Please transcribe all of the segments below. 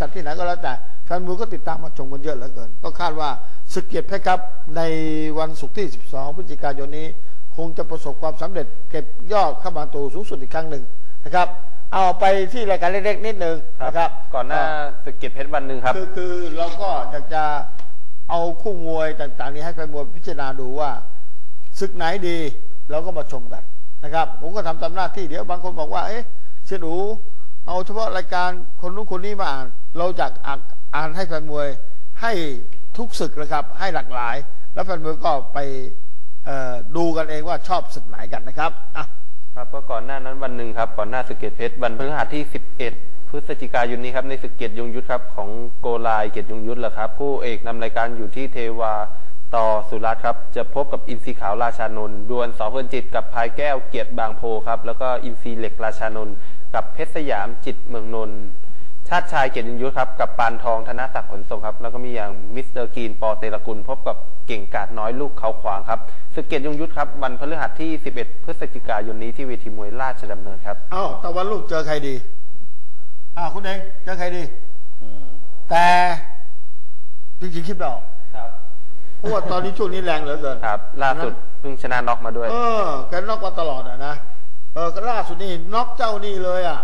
จัดที่ไหนก็แล้วแต่แฟนมวยก็ติดตามมาชมกันเยอะเหลือเกิน ก็คาดว่าศึกเกียรติเพชรครับ ในวันศุกร์ที่ 12 พฤศจิกายนนี้ คงจะประสบความสำเร็จ เก็บยอดเข้ามาตูสูงสุดอีกครั้งหนึ่งนะครับ เอาไปที่รายการเล็กๆนิดนึงนะครับ ก่อนหน้าศึกเกียรติเพชรวันหนึ่งครับ คือคือเราก็อยากจะเอาคู่มวยต่างๆ นี้ให้แฟนมวยพิจารณาดูว่าศึกไหนดีเราก็มาชมกันนะครับ ผมก็ทำตามหน้าที่เดี๋ยวบางคนบอกว่า เอ๊ะเชยหนู เอาเฉพาะรายการคนนู้นคนนี้มาอ่าน เราอยากอ่านอ่านให้แฟนมวยให้ทุกศึกนะครับ ให้หลากหลาย แล้วแฟนมวยก็ไปดูกันเองว่าชอบศึกไหนกันนะครับอะครับก็ก่อนหน้านั้นวันหนึ่งครับ ก่อนหน้าศึกเกียรติเพชรวันพฤหัสที่ 11 พฤศจิกายนนี้ครับในศึกเกียรติยงยุทธครับของโกลายเกียรติยงยุทธแหละครับคู่เอกนำรายการอยู่ที่เทวาต่อสุรัตน์ครับ จะพบกับอินทรีขาวราชานนท์ดวลสอเพื่อนจิตกับพายแก้วเกียรติบางโพครับแล้วก็อินทรีเหล็กราชานนท์ กับเพชรสยามจิตเมืองนนท์ชาติชายเกียรติยงยุทธครับ กับปานทองธนศักดิ์ผลทรงครับ แล้วก็มีอย่างมิสเตอร์กรีนปอเตระกุลพบกับเก่งกาดน้อยลูกเขาขวางครับศึกเกียรติยงยุทธครับ วันพฤหัสที่ 11 พฤศจิกายนนี้ที่เวทีมวยราชดำเนินครับเอ้าตะวันลูกเจอใครดีอ่าคุณเองเจอใครดีแต่จริงๆคิดไม่ออกครับเพราะว่าตอนนี้ช่วงนี้แรงเหลือเกินครับ ล่าสุดเพิ่งชนะน็อกมาด้วย เออแกน็อกมาตลอดอะนะ เออก็ล่าสุดนี่น็อกเจ้านี่เลยอะ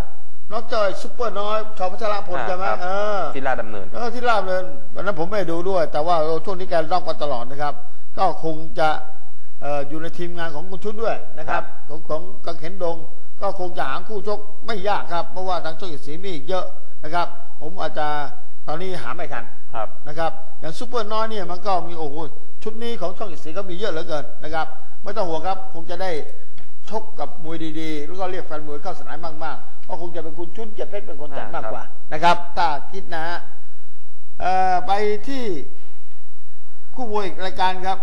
น็อกเจ้าไอ้ซุปเปอร์น้อยชอพัชรพลใช่ไหมครับเออที่ราชดำเนินเออที่ลาบเลยวันนั้นผมไม่ได้ดูด้วย แต่ว่าเออช่วงนี้แกน็อกมาตลอดนะครับ ก็คงจะเอ่ออยู่ในทีมงานของคุณชุดด้วยนะครับ ของของกังเขนดง ก็คงจะหาคู่ชกไม่ยากครับ เพราะว่าทางช่องเจ็ดสีมีอีกเยอะนะครับ ผมอาจจะตอนนี้หาไม่ทันครับนะครับ อย่างซูเปอร์น้อยเนี่ยมันก็มีโอ้โหชุดนี้ของช่องอิสีก็มีเยอะเหลือเกินนะครับ ไม่ต้องห่วงครับคงจะได้ ชกกับมวยดีๆ แล้วก็เรียกแฟนมวยเข้าสนามมากๆก็คงจะเป็นคุณชุนเกียรติเพชรเป็นคนจัดมากกว่านะครับ ถ้าคิดนะฮะเอ่อไปที่คู่มวยอีกรายการครับ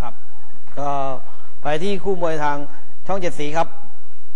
ครับ ก็ไปที่คู่มวยทางช่องเจ็ดสีครับ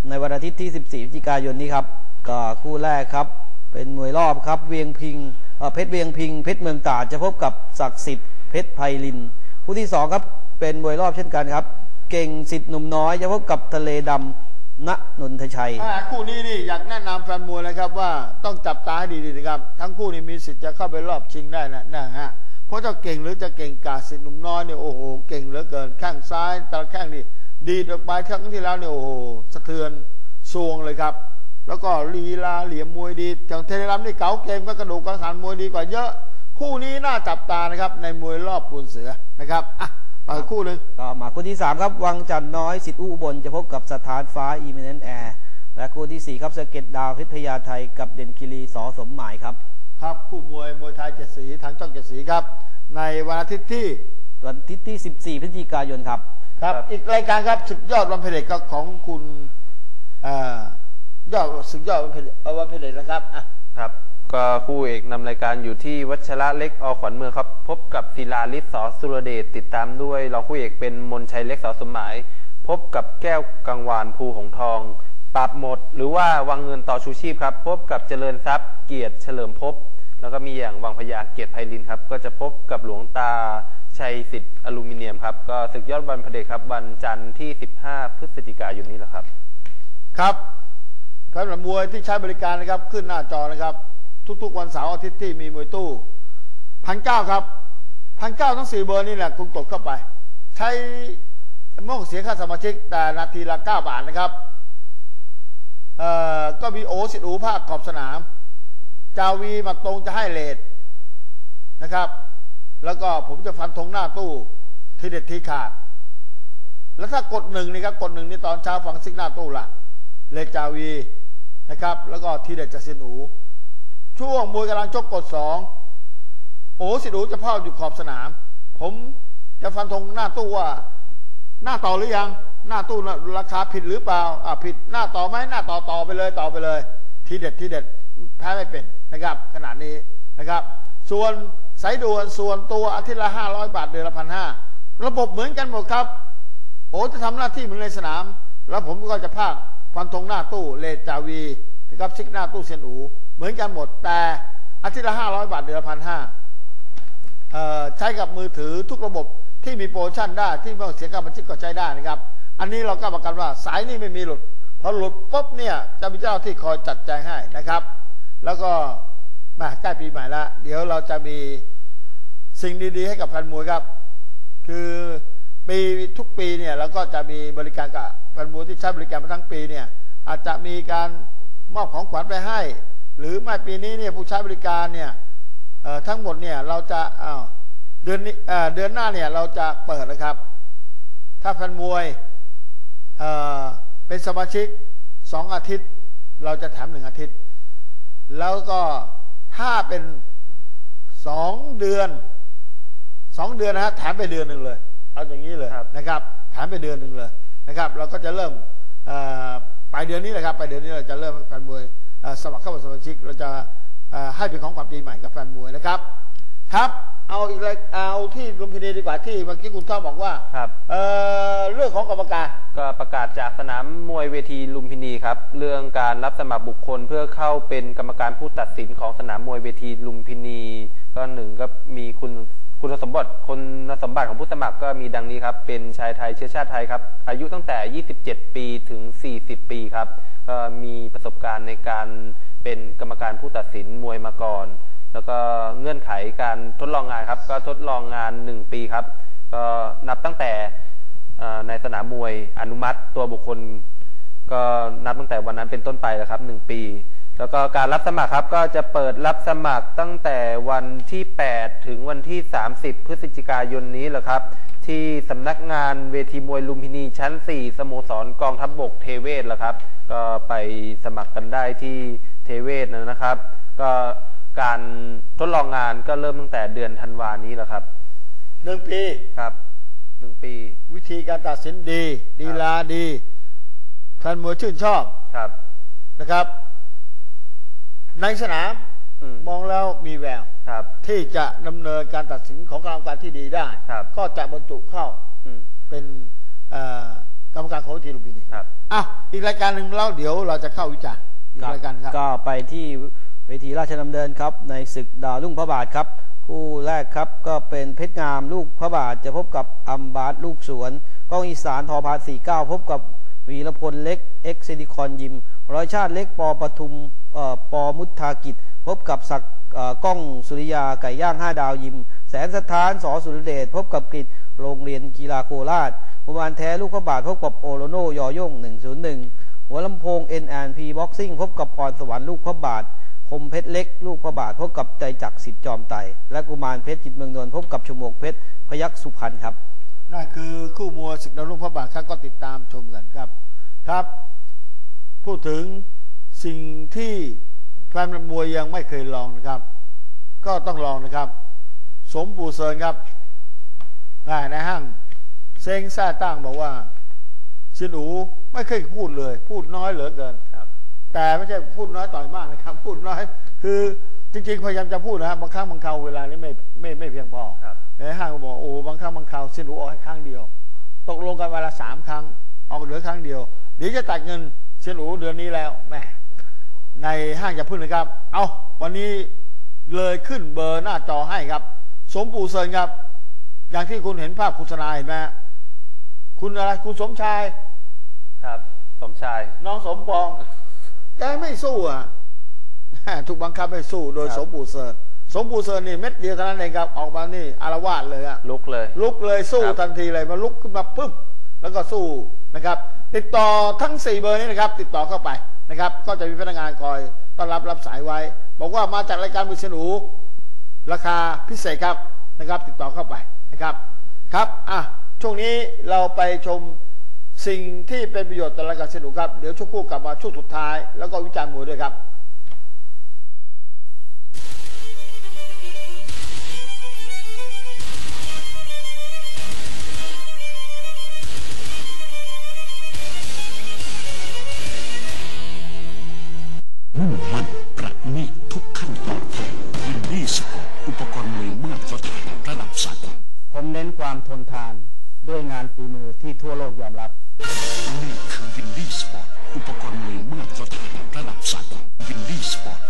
ในวันอาทิตย์ที่ 14พฤศจิกายนนี้ครับ ก็คู่แรกครับ เป็นมวยรอบครับ เวียงพิงเอ่อเพชรเวียงพิง เพชรเมืองตราดจะพบกับศักดิ์สิทธิ์เพชรไพลิน คู่ที่สองครับเป็นมวยรอบเช่นกันครับ เก่งสิทธิ์หนุ่มน้อยจะพบกับทะเลดำณนนทชัยคู่นี้นี่อยากแนะนำแฟนมวยนะครับว่าต้องจับตาให้ดีๆนะครับ ทั้งคู่นี่มีสิทธิ์จะเข้าไปรอบชิงได้นะนะฮะเพราะเจ้าเก่งหรือจะเก่งกาสิทธิ์หนุ่มน้อยเนี่ยโอ้โหเก่งเหลือเกินข้างซ้ายตาแข้งนี่ดีดออกไปครั้งที่แล้วเนี่ยโอ้โหสะเทือนซวงเลยครับ แล้วก็ลีลาเหลี่ยมมวยดีอย่างเทเลรัมนี่เก๋าเกมก็กระดูกกระสันมวยดีกว่าเยอะ คู่นี้น่าจับตานะครับในมวยรอบปูนเสือนะครับอะ ต่ออีกคู่หนึ่งก็มาคู่ที่ 3 ครับ วังจันทร์น้อยสิทธิ์อุบลจะพบกับสถานฟ้าอีเมเนนแอร์และคู่ที่ 4 ครับสะเก็ตดาวเพชรพญาไทยกับเด่นคิรีสอสมหมายครับ ครับคู่มวยมวยไทยเจ็ดสีทางช่องเจ็ดสีครับ ในวันอาทิตย์ที่วันอาทิตย์ที่ 14 พฤศจิกายนครับครับครับอีกรายการครับสุดยอดวันเพลเก็ของคุณเอ่อยอดสุดยอดวันเพลเอ่อวันเพลนะครับอะ ครับ ก็คู่เอกนำรายการอยู่ที่วัชระเล็กอขวัญเมืองครับ พบกับศิลาลิศสอสุรเดชติดตามด้วยรองคู่เอกเป็นมนชัยเล็กสอสมหมาย พบกับแก้วกังวานภูหงทองปราบหมด หรือว่าวังเงินต่อชูชีพครับ พบกับเจริญทรัพย์เกียรติเฉลิมภพแล้วก็มีอย่างวังพญาเกียรติไพลินครับ ก็จะพบกับหลวงตาชัยสิทธิ์อลูมิเนียมครับ ก็ศึกยอดวันพระเดชครับวันจันทร์ที่ 15 พฤศจิกายนนี้แหละครับ ครับ สำหรับมวยที่ใช้บริการนะครับขึ้นหน้าจอนะครับ ทุกๆวันเสาร์อาทิตย์ที่มีมวยตู้พันเก้าครับพันเก้าทั้งสี่เบอร์นี่แหละคุณกดเข้าไป ใช้ไม่ต้องเสียค่าสมาชิกแต่นาทีละเก้าบาทนะครับเอ่อก็มีโอสิทธิ์อูภาคขอบสนาม จาวีมาตรงจะให้เลทนะครับ แล้วก็ผมจะฟันธงหน้าตู้ทีเด็ดทีขาด แล้วถ้ากดหนึ่งนี่ครับกดหนึ่งนี่ตอนเช้าฟังซิกหน้าตู้ละเลจาวี นะครับ แล้วก็ทีเด็ดจะเซียนอูช่วงมวยกำลังชกกดสองโอ้สิดูจะพ่ออยู่ขอบสนาม ผมจะฟันธงหน้าตู้ว่า หน้าต่อหรือยัง หน้าตู้ราคาผิดหรือเปล่าอ่าผิดหน้าต่อไหมหน้าต่อต่อไปเลยต่อไปเลย ทีเด็ดทีเด็ดแพ้ไม่เป็นนะครับ ขนาดนี้นะครับ ส่วนสายด่วนส่วนตัวอาทิตย์ละห้าร้อยบาทเดือนละพันห้าระบบเหมือนกันหมดครับ โอ้จะทำหน้าที่เหมือนในสนาม แล้วผมก็จะพาก ฟันธงหน้าตู้เลจาวีนะครับซิกหน้าตู้เซียนอู เหมือนกันหมดแต่อาทิตย์ละห้าร้อยบาทเดือนละพันห้าใช้กับมือถือทุกระบบที่มีโปรโมชั่นได้ที่ไม่ต้องเสียค่าบัญชีก็ใช้ได้นะครับ อันนี้เราก็ประกันว่าสายนี้ไม่มีหลุดพอหลุดปุ๊บเนี่ยจะมีเจ้าที่คอยจัดแจงให้นะครับ แล้วก็มาใกล้ปีใหม่ล้วเดี๋ยวเราจะมีสิ่งดีๆ ให้กับแฟนมวยครับ คือปีทุกปีเนี่ยเราก็จะมีบริการกับ นมวยที่ใช้บริการมาทั้งปีเนี่ยอาจจะมีการมอบของขวัญไปให้ หรือไม่ปีนี้เนี่ยผู้ใช้บริการเนี่ยเอ่อทั้งหมดเนี่ยเราจะอ้าวเดือนนี้เอ่อเดือนหน้าเนี่ยเราจะเปิดนะครับ ถ้าแฟนมวยเอ่อเป็นสมาชิกสองอาทิตย์ เราจะแถมหนึ่งอาทิตย์ แล้วก็ถ้าเป็นสองเดือนสองเดือนนะฮะแถมไปเดือนหนึ่งเลย เอาอย่างนี้เลยครับนะครับแถมไปเดือนหนึ่งเลย นะครับ เราก็จะเริ่มเอ่อปลายเดือนนี้แหละครับปลายเดือนนี้เราจะเริ่มให้แฟนมวยเอ่อสมัครเข้ามาสมาชิก เราจะเอ่อให้เป็นของขวัญปีใหม่กับแฟนมวยนะครับ ครับเอาอีกเลยเอาที่ลุมพินีดีกว่าที่เมื่อกี้คุณท่อบอกว่าครับเอ่อเรื่องของกรรมการก็ประกาศจากสนามมวยเวทีลุมพินีครับ เรื่องการรับสมัครบุคคลเพื่อเข้าเป็นกรรมการผู้ตัดสินของสนามมวยเวทีลุมพินี ก็หนึ่งก็มีคุณ คุณสมบัติคุณสมบัติของผู้สมัครก็มีดังนี้ครับ เป็นชายไทยเชื้อชาติไทยครับ อายุตั้งแต่ 27 ปีถึง 40 ปีครับก็มีประสบการณ์ในการเป็นกรรมการผู้ตัดสินมวยมาก่อน แล้วก็เงื่อนไขการทดลองงานครับ ก็ทดลองงาน 1 ปีครับ ก็นับตั้งแต่ในสนามมวยอนุมัติตัวบุคคล ก็นับตั้งแต่วันนั้นเป็นต้นไปแล้วครับหนึ่งปี แล้วก็การรับสมัครครับก็จะเปิดรับสมัครตั้งแต่วันที่ 8 ถึงวันที่ 30 พฤศจิกายนนี้แหละครับ ที่สำนักงานเวทีมวยลุมพินีชั้น 4 สโมสรกองทัพบบกเทเวศแหละครับ ก็ไปสมัครกันได้ที่เทเวศนะครับ ก็การทดลองงานก็เริ่มตั้งแต่เดือนธันวานี้แหละครับหนึ่งปีครับหนึ่งปี วิธีการตัดสินดีดีลาดีแฟนมวยชื่นชอบครับนะครับ ในสนามอืม มองแล้วมีแวว ครับ ที่จะดำเนินการตัดสินของกรรมการที่ดีได้ ครับ ก็จะบรรจุเข้าอืมเป็นเอ่อกรรมการของวิธีลุมพินีครับ อะอีกรายการหนึ่งแล้วเดี๋ยวเราจะเข้าวิจารณ์อีกรายการครับ ก็ไปที่เวทีราชดำเนินครับ ในศึกดาวรุ่งพระบาทครับ คู่แรกครับก็เป็นเพชรงามลูกพระบาทจะพบกับอัมบาสลูกสวนกล้องอีสานทอพาสี่เก้าพบกับ วีรพลเล็กเอ็กซิลิคอนยิม ร้อยชาติเล็กปอปทุมปอมุทธากิจ พบกับศักด์กล้องสุริยาไก่ย่างห้าดาวยิม แสนสถานสอสุรเดชพบกับกฤษโรงเรียนกีฬาโคราชมุมานแท้ลูกพระบาทพบกับโอโลโนยอย่ง101 หัวลำโพง N&P Boxing พบกับพรสวรรค์ลูกพระบาทคมเพชรเล็ก ลูกพระบาทพบกับใจจักรสิทธิ์จอมไตและกุมารเพชรจิตเมืองนนท์พบกับชมวกเพชรพยัคฆ์สุพรรณครับ นั่นคือคู่มวยศึกดาวรุ่งพระบาทครับก็ติดตามชมกันครับ ครับ พูดถึงสิ่งที่แฟนมวยยังไม่เคยลองนะครับ ก็ต้องลองนะครับ สมบูเซินครับอ่าในห้างเซ้งแซ่ตั้งบอกว่าชินอูไม่เคยพูดเลย พูดน้อยเหลือเกินครับแต่ไม่ใช่พูดน้อยต่อยมากนะครับ พูดน้อย คือจริงๆพยายามจะพูดนะครับบางครั้งบางคราวเวลานี้ไม่ไม่ไม่เพียงพอครับ ในห้างก็บอกโอ้บางครั้งบางคราวเส้นหูออกให้ครั้งเดียว ตกลงกันเวลาสามครั้งเอาเหลือครั้งเดียวเดี๋ยวจะตัดเงินเส้นหูเดือนนี้แล้วแหม่ในห้างอย่าพึ่งนะครับ เอาวันนี้เลยขึ้นเบอร์หน้าจอให้ครับ สมปูเซินครับ อย่างที่คุณเห็นภาพโฆษณาเห็นไหมฮะคุณอะไรคุณสมชายครับ สมชาย น้องสมปองแกไม่สู้อะถูกบังคับให้สู้โดยครับสมบูรณ์เซิร์น สมบูรณ์เซิร์นนี่เม็ดเดียวเท่านั้นเองครับออกมานี่อารวาสเลยอะลุกเลย ลุกเลยสู้ครับ ทันทีเลยมาลุกขึ้นมาปุ๊บแล้วก็สู้นะครับ ติดต่อทั้งสี่เบอร์นี้นะครับ ติดต่อเข้าไปนะครับ ก็จะมีพนักงานคอยต้อนรับรับสายไว้ บอกว่ามาจากรายการมือฉนูราคาพิเศษครับนะครับ ติดต่อเข้าไปนะครับครับอะช่วงนี้เราไปชมสิ่งที่เป็นประโยชน์ต่อรายการสนุกครับเดี๋ยวช่วงคู่กลับมาช่วงสุดท้าย แล้วก็วิจารณ์มวยด้วยครับ น้นความทนทานด้วยงานฝีมือที่ทั่วโลกยอมรับ นี่คือวินดี้สปอร์ตอุปกรณ์มวยมาตรฐานระดับสากลวินดี้สปอร์ต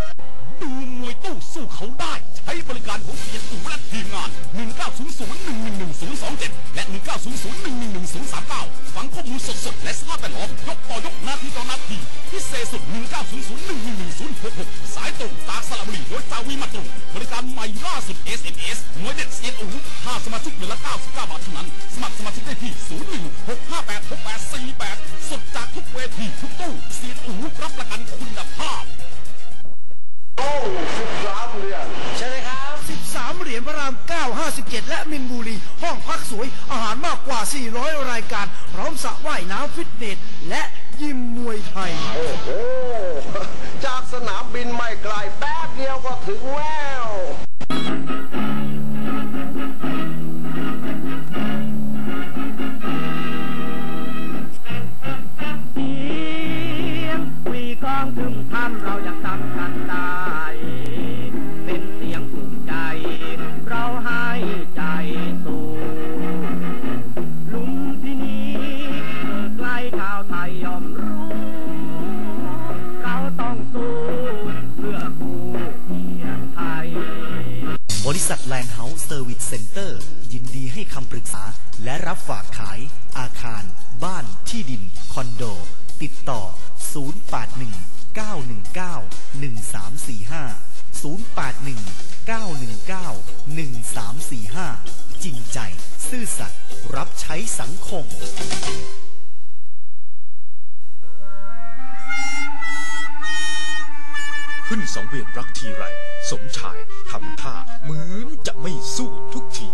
ดูมวยตู้สู้เขาได้ ใช้บริการของเสียอูและทีมงาน 1900-111-027 และ 1900-111-039 ฟังข้อมูลสดๆ และสภาพแวดล้อม ยกต่อยกนาทีต่อนาที พิเศษสุด 1900 ห้องพักสวย อาหารมากกว่า 400 รายการ พร้อมสระว่ายน้ำฟิตเนส และยิมมวยไทย โอ้โห จากสนามบินไม่ไกล ซ็นเตอร์ ยินดีให้คำปรึกษา และรับฝากขาย อาคาร บ้านที่ดิน คอนโด ติดต่อ 081 919 1345 081 919 1345 จริงใจ ซื่อสัตย์รับใช้สังคมขึ้นสังเวียนรักทีไร สมชายทำท่าเหมือนจะไม่สู้ทุกที